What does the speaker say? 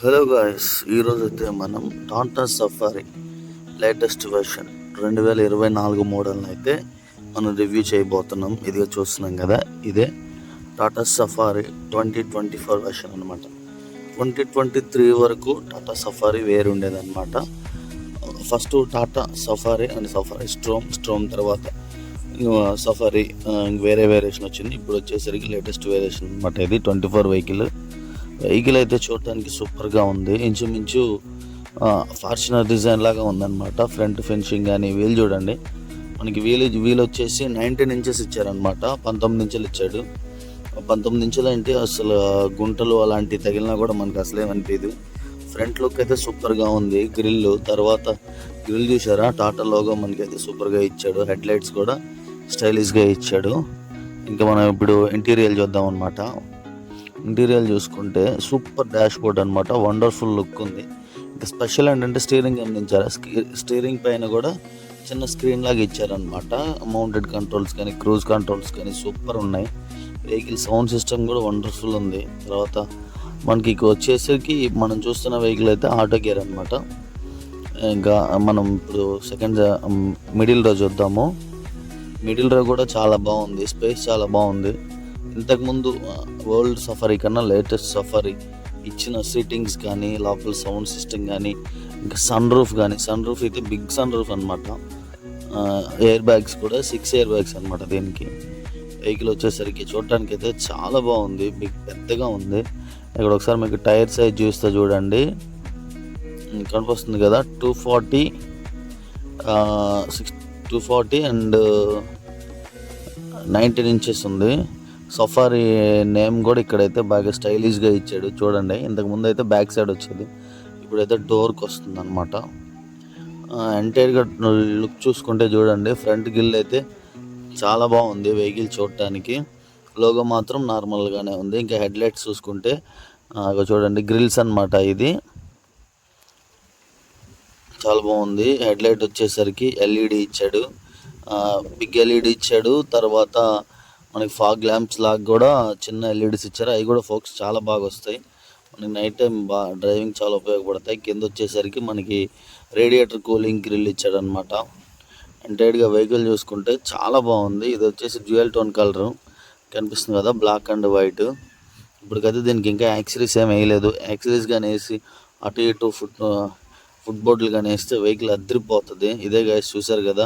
Hello guys ఈరోజు అయితే మనం టాటా సఫారీ లేటెస్ట్ వెర్షన్ రెండు వేల ఇరవై నాలుగు మోడల్ని అయితే మనం రివ్యూ చేయబోతున్నాం. ఇదిగా చూస్తున్నాం కదా ఇదే Tata Safari twenty twenty four version అనమాట ట్వంటీ ట్వంటీ త్రీ వరకు టాటా సఫారీ వేరు ఉండేదన్నమాట. First Tata Safari and Safari Storme Storme తర్వాత సఫారీ వేరే వేరియేషన్ వచ్చింది. ఇప్పుడు వచ్చేసరికి లేటెస్ట్ వేరియేషన్ అనమాట ఇది. ట్వంటీ ఫోర్ వెహికల్ వెహికల్ అయితే చూడటానికి సూపర్గా ఉంది. ఇంచుమించు ఫార్చునర్ డిజైన్ లాగా ఉందన్నమాట. ఫ్రంట్ ఫినిషింగ్ కానీ వీల్ చూడండి. మనకి వీల్ వీల్ వచ్చేసి నైన్టీన్ ఇంచెస్ ఇచ్చారనమాట పంతొమ్మిది ఇంచెలు ఇచ్చాడు. పంతొమ్మిది ఇంచులు అంటే అసలు గుంటలు అలాంటివి తగిలినా కూడా మనకు అసలే అనిపించదు ఫ్రంట్ లుక్ అయితే సూపర్గా ఉంది. గ్రిల్ తర్వాత గ్రిల్ చూసారా? టాటా లోగో మనకైతే సూపర్గా ఇచ్చాడు. హెడ్ లైట్స్ కూడా స్టైలిష్గా ఇచ్చాడు. ఇంకా మనం ఇప్పుడు ఇంటీరియర్ చూద్దాం అనమాట ఇంటీరియర్ చూసుకుంటే సూపర్ డాష్ బోర్డ్ అనమాట వండర్ఫుల్ లుక్ ఉంది. ఇంకా స్పెషల్ ఏంటంటే స్టీరింగ్ అందించారు స్టీరింగ్ పైన కూడా చిన్న స్క్రీన్ లాగా ఇచ్చారనమాట మౌంటెడ్ కంట్రోల్స్ కానీ క్రూజ్ కంట్రోల్స్ కానీ సూపర్ ఉన్నాయి. వెహికల్ సౌండ్ సిస్టమ్ కూడా వండర్ఫుల్ ఉంది. తర్వాత మనకి ఇక వచ్చేసరికి మనం చూస్తున్న వెహికల్ అయితే ఆటో గేర్ అనమాట ఇంకా మనం ఇప్పుడు సెకండ్ మిడిల్ రో చూద్దాము. మిడిల్ రో కూడా చాలా బాగుంది. స్పేస్ చాలా బాగుంది. ఇంతకుముందు వరల్డ్ సఫారీ కన్నా లేటెస్ట్ సఫారీ ఇచ్చిన సీటింగ్స్ కానీ లోపల సౌండ్ సిస్టమ్ కానీ ఇంకా సన్ రూఫ్ కానీ సన్ రూఫ్ అయితే బిగ్ సన్ రూఫ్ అనమాట ఎయిర్ బ్యాగ్స్ కూడా సిక్స్ ఎయిర్ బ్యాగ్స్ అనమాట దీనికి. వెహికల్ వచ్చేసరికి చూడటానికి అయితే చాలా బాగుంది బిగ్ పెద్దగా ఉంది. ఇక్కడ ఒకసారి మీకు టైర్ సైజ్ చూస్తే చూడండి. కనిపిస్తుంది కదా two forty six two forty and nineteen inches ఉంది. సఫారీ నేమ్ కూడా ఇక్కడైతే బాగా స్టైలిష్గా ఇచ్చాడు. చూడండి ఇంతకు ముందు అయితే బ్యాక్ సైడ్ వచ్చేది. ఇప్పుడైతే డోర్కి వస్తుంది అనమాట ఎంటైర్గా లుక్ చూసుకుంటే చూడండి ఫ్రంట్ గిల్ అయితే చాలా బాగుంది వెహికల్ చూడటానికి. లోగో మాత్రం నార్మల్గానే ఉంది. ఇంకా హెడ్ లైట్స్ చూసుకుంటే చూడండి గ్రిల్స్ అన్నమాట ఇది. చాలా బాగుంది. హెడ్ లైట్ వచ్చేసరికి ఎల్ఈడి ఇచ్చాడు. బిగ్ ఎల్ఈడి ఇచ్చాడు. తర్వాత మనకి ఫాగ్ ల్యాంప్స్ లాగా కూడా చిన్న ఎల్ఈడీస్ ఇచ్చారు. అవి కూడా ఫోక్స్ చాలా బాగా వస్తాయి. మనకి నైట్ టైం బా డ్రైవింగ్ చాలా ఉపయోగపడతాయి. కింద వచ్చేసరికి మనకి రేడియేటర్ కూలింగ్ గ్రిల్ ఇచ్చాడు అనమాట ఎంటైర్గా వెహికల్ చూసుకుంటే చాలా బాగుంది. ఇది వచ్చేసి డ్యూయల్ టోన్ కలర్. కనిపిస్తుంది కదా బ్లాక్ అండ్ వైట్. ఇప్పటికైతే దీనికి ఇంకా యాక్సరీస్ ఏం వేయలేదు. యాక్సరీస్ కానీ వేసి అటు ఇటు ఫుట్ ఫుట్ బోర్డులు కానీ వేస్తే వెహికల్ అద్దరిపోతుంది ఇదే గైస్ చూసారు కదా.